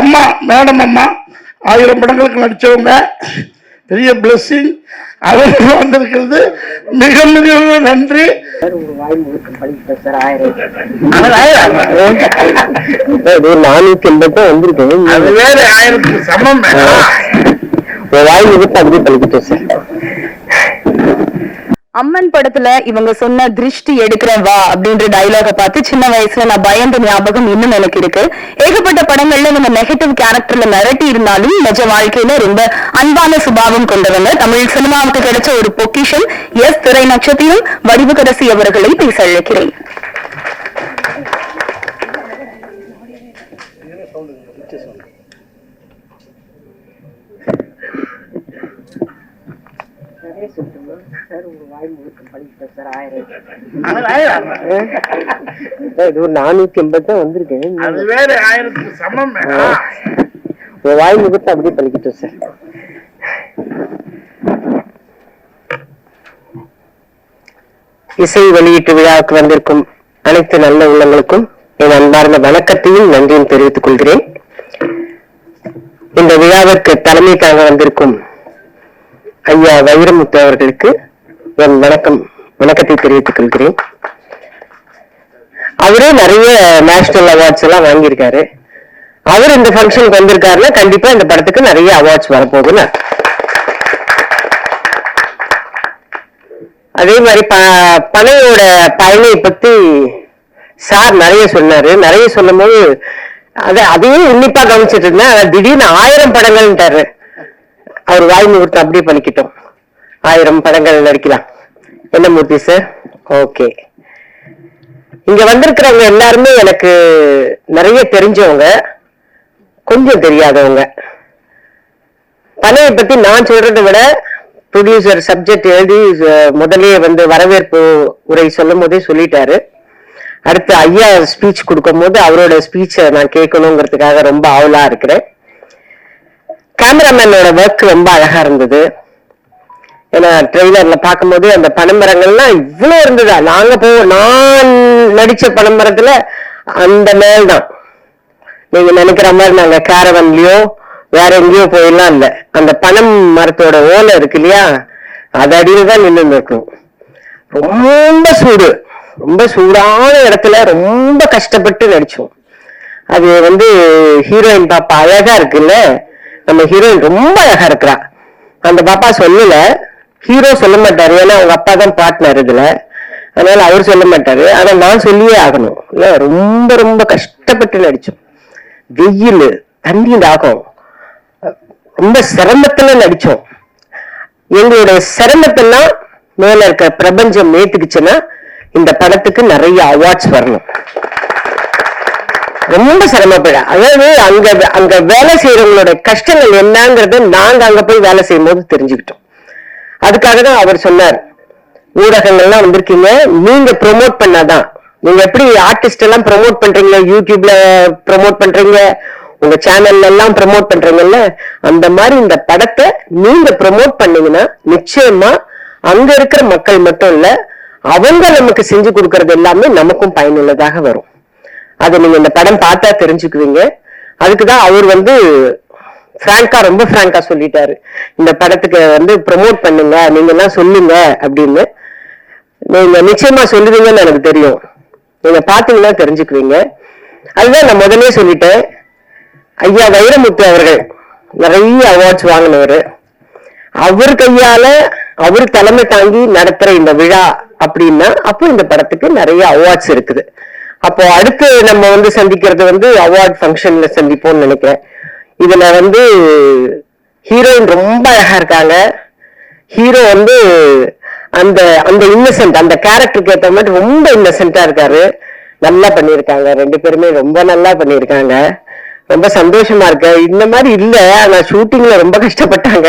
அம்மா மேடம் அம்மா ஆயிரம் படங்களுக்கு நடிச்சவங்க பெரிய பிளஸ்ஸிங் அவங்க வந்திருக்கிறது மிக மிக நன்றி. நானூத்தி எண்பது வந்திருக்கேன் அது வேற ஆயிரத்துக்கு சமம். வாய் முகத்தை அப்படியே பழிக்கிட்டேன் சார். அம்மன் படத்துல இவங்க சொன்ன திருஷ்டி எடுக்கிறேன் வா அப்படின்ற டைலாக பார்த்து சின்ன வயசுல நான் பயந்த ஞாபகம் இன்னும் எனக்கு இருக்கு. ஏகப்பட்ட படங்கள்ல நம்ம நெகட்டிவ் கேரக்டர்ல மிரட்டி இருந்தாலும் நிஜ வாழ்க்கையில ரொம்ப அன்பான சுபாவம் கொண்டவங்க. தமிழ் சினிமாவுக்கு கிடைச்ச ஒரு பொக்கிஷன் எஸ் திரை நட்சத்திரம் வடிவுகரசி அவர்களை பேச அழைக்கிறேன் ஆயிரம். இது ஒரு நானூத்தி எண்பது தான் வந்திருக்கேன் அது வேற ஆயிரத்துக்கு சமம். ஒரு வாய் முகத்தை அப்படியே பழிக்கிட்டேன் சார். இசை வெளியீட்டு விழாவுக்கு வந்திருக்கும் அனைத்து நல்ல உள்ளங்களுக்கும் என் அன்பார்ந்த வணக்கத்தையும் நன்றியும் தெரிவித்துக் கொள்கிறேன். இந்த விழாவிற்கு தலைமை தாங்க வந்திருக்கும் ஐயா வைரமுத்து அவர்களுக்கு என் வணக்கம் வணக்கத்தை தெரிவித்துக் கொள்கிறேன். அவரே நிறைய நேஷனல் அவார்ட்ஸ் எல்லாம் வாங்கியிருக்காரு. அவர் இந்த ஃபங்க்ஷனுக்கு வந்திருக்காருன்னா கண்டிப்பா இந்த படத்துக்கு நிறைய அவார்ட்ஸ் வரப்போகுதுன்னு அதே மாதிரி ப பனையோட பயனை பத்தி சார் நிறைய சொன்னாரு. நிறைய சொல்லும்போது அதை அதையும் உன்னிப்பா கவனிச்சிட்டு இருந்தேன். ஆனா திடீர்னு ஆயிரம் படங்கள்ன்றாரு அவர் வாய் முகூர்த்தம் அப்படியே பண்ணிக்கிட்டோம் ஆயிரம் படங்கள் நடிக்கலாம். என்ன மூர்த்தி சார்? ஓகே. இங்க வந்திருக்கிறவங்க எல்லாருமே எனக்கு நிறைய தெரிஞ்சவங்க கொஞ்சம் தெரியாதவங்க. பனையை பத்தி நான் சொல்றதை விட ப்ரொடியூசர் சப்ஜெக்ட் எழுதி முதலே வந்து வரவேற்பு உரை சொல்லும் போதே சொல்லிட்டாரு. அடுத்து ஐயா ஸ்பீச் கொடுக்கும் போது அவரோட ஸ்பீச்சை நான் கேட்கணுங்கிறதுக்காக ரொம்ப ஆவலா இருக்கிறேன். கேமராமேனோட ஒர்க் ரொம்ப அழகா இருந்தது. ஏன்னா ட்ரெய்லர்ல பார்க்கும்போது அந்த பனைமரங்கள்லாம் இவ்வளோ இருந்ததா? நாங்க போவோம் நான் நடிச்ச பனைமரத்துல அந்த மேல் தான் நீங்க நினைக்கிற மாதிரி நாங்க கேரவன்லயோ வேற எங்கேயோ போயிடலாம் இல்லை. அந்த பனம் மரத்தோட ஓலை இருக்கு இல்லையா? அது அடியில தான் நின்று இருக்கும். ரொம்ப சூடு. ரொம்ப சூடான இடத்துல ரொம்ப கஷ்டப்பட்டு நடிச்சோம். அது வந்து ஹீரோயின் பாப்பா அழகா இருக்குல்ல? நம்ம ஹீரோயின் ரொம்ப அழகா இருக்கிறா. அந்த பாப்பா சொல்லல. ஹீரோ சொல்ல மாட்டாரு. ஏன்னா அவங்க அப்பா தான் பார்ட்னர் இதுல. அதனால அவர் சொல்ல மாட்டாரு. ஆனா நான் சொல்லியே ஆகணும். இல்ல ரொம்ப ரொம்ப கஷ்டப்பட்டு நடிச்சோம். வெயில் தண்ணி தாகம். ரொம்ப சிரமத்துல நடிச்சோம். எங்களுடைய சிரமத்தெல்லாம் மேல இருக்க பிரபஞ்சம் ஏத்துக்குச்சுன்னா இந்த படத்துக்கு நிறைய அவார்ட்ஸ் வரணும். ரொம்ப சிரமப்பட அதாவது அங்க அங்க வேலை செய்யறவங்களோட கஷ்டங்கள் என்னங்கறத நாங்க அங்க போய் வேலை செய்யும் போது தெரிஞ்சுக்கிட்டோம். அதுக்காக தான் அவர் சொன்னார். ஊடகங்கள்லாம் வந்திருக்கீங்க. நீங்க ப்ரோமோட் பண்ணாதான். நீங்க எப்படி ஆர்டிஸ்ட் எல்லாம் ப்ரோமோட் பண்றீங்க? யூடியூப்ல ப்ரோமோட் பண்றீங்க? உங்க சேனல்ல எல்லாம் ப்ரோமோட் பண்றீங்கல்ல? அந்த மாதிரி இந்த படத்தை நீங்க ப்ரோமோட் பண்ணீங்கன்னா நிச்சயமா அங்க இருக்கிற மக்கள் மட்டும் இல்ல அவங்க நமக்கு செஞ்சு கொடுக்கறது எல்லாமே நமக்கும் பயனுள்ளதாக வரும். அதை நீங்க இந்த படம் பார்த்தா தெரிஞ்சுக்குவீங்க. அதுக்குதான் அவர் வந்து பிராங்கா ரொம்ப பிராங்கா சொல்லிட்டாரு. இந்த படத்துக்கு வந்து ப்ரமோட் பண்ணுங்க நீங்க எல்லாம் சொல்லுங்க அப்படின்னு. நீங்க நிச்சயமா சொல்லுவீங்கன்னு எனக்கு தெரியும். நீங்க பாத்தீங்கன்னா தெரிஞ்சுக்குவீங்க. அதுதான் நான் முதலே சொல்லிட்டேன். ஐயா வைரமுத்து அவர்கள் நிறைய அவார்ட்ஸ் வாங்கினவர். அவர் கையால அவர் தலைமை தாங்கி நடத்துற இந்த விழா அப்படின்னா அப்போ இந்த படத்துக்கு நிறைய அவார்ட்ஸ் இருக்குது. அப்போ அடுத்து நம்ம வந்து சந்திக்கிறது வந்து அவார்ட் ஃபங்க்ஷன்ல சந்திப்போம்னு நினைக்கிறேன். இதுல வந்து ஹீரோயின் ரொம்ப அழகா இருக்காங்க. ஹீரோ வந்து அந்த அந்த இன்னசென்ட் அந்த கேரக்டருக்கு ஏற்ற மாதிரி ரொம்ப இன்னசென்ட்டா இருக்காரு. நல்லா பண்ணியிருக்காங்க. ரெண்டு பேருமே ரொம்ப நல்லா பண்ணியிருக்காங்க. ரொம்ப சந்தோஷமா இருக்கு. இந்த மாதிரி இல்ல. ஆனா ஷூட்டிங்ல ரொம்ப கஷ்டப்பட்டாங்க.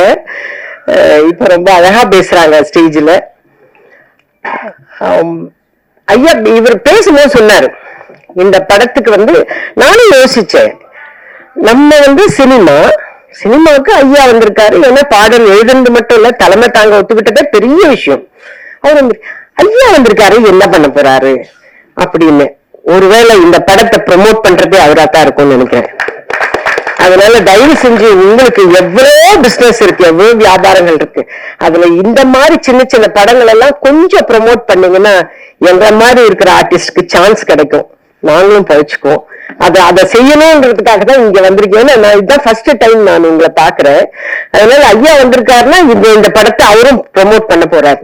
இப்ப ரொம்ப அழகா பேசுறாங்க ஸ்டேஜ்ல ஐயா இவர் பேசும்போது சொன்னாரு. இந்த படத்துக்கு வந்து நானும் யோசிச்சேன். நம்ம வந்து சினிமா சினிமாவுக்கு ஐயா வந்திருக்காரு. ஏன்னா பாடல் எழுதுனது மட்டும் இல்ல தலைமை தாங்க ஒத்துக்கிட்டதே பெரிய விஷயம். அவர் வந்து ஐயா வந்திருக்காரு என்ன பண்ண போறாரு? அப்படின்னு. ஒருவேளை இந்த படத்தை ப்ரோமோட் பண்றதே அவரா தான் இருக்கும்னு நினைக்கிறேன். அதனால தயவு செஞ்சு உங்களுக்கு எவ்வளோ பிசினஸ் இருக்கு எவ்வளோ வியாபாரங்கள் இருக்கு அதுல இந்த மாதிரி சின்ன சின்ன படங்கள் எல்லாம் கொஞ்சம் ப்ரமோட் பண்ணீங்கன்னா எங்க மாதிரி இருக்கிற ஆர்டிஸ்டுக்கு சான்ஸ் கிடைக்கும். நாங்களும் பழிச்சுக்குவோம். அதை அதை செய்யணும்ன்றதுக்காக தான் இங்க வந்திருக்கேன்னு நான் இதுதான் ஃபர்ஸ்ட் டைம் நான் உங்களை பாக்குறேன் அதனால ஐயா வந்திருக்காருன்னா இந்த இந்த படத்தை அவரும் ப்ரமோட் பண்ண போறாரு.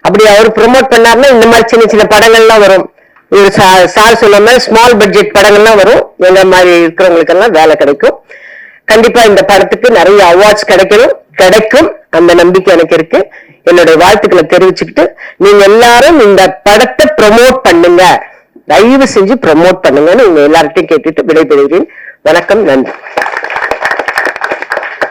அப்படி அவர் ப்ரமோட் பண்ணாருன்னா இந்த மாதிரி சின்ன சின்ன படங்கள்லாம் வரும். ஒரு சா- சார் சொன்ன மாதிரி ஸ்மால் பட்ஜெட் படங்கள்லாம் வரும். எங்க மாதிரி இருக்கிறவங்களுக்கு எல்லாம் வேலை கிடைக்கும். கண்டிப்பா இந்த படத்துக்கு நிறைய அவார்ட்ஸ் கிடைக்கணும். கிடைக்கும். அந்த நம்பிக்கை எனக்கு இருக்கு. என்னுடைய வாழ்த்துக்களை தெரிவிச்சுக்கிட்டு நீங்க எல்லாரும் இந்த படத்தை ப்ரமோட் பண்ணுங்க. தயவு செஞ்சு ப்ரமோட் பண்ணுங்கன்னு உங்க எல்லார்ட்டையும் கேட்டுட்டு விடைபெறுகிறேன். வணக்கம் நன்றி.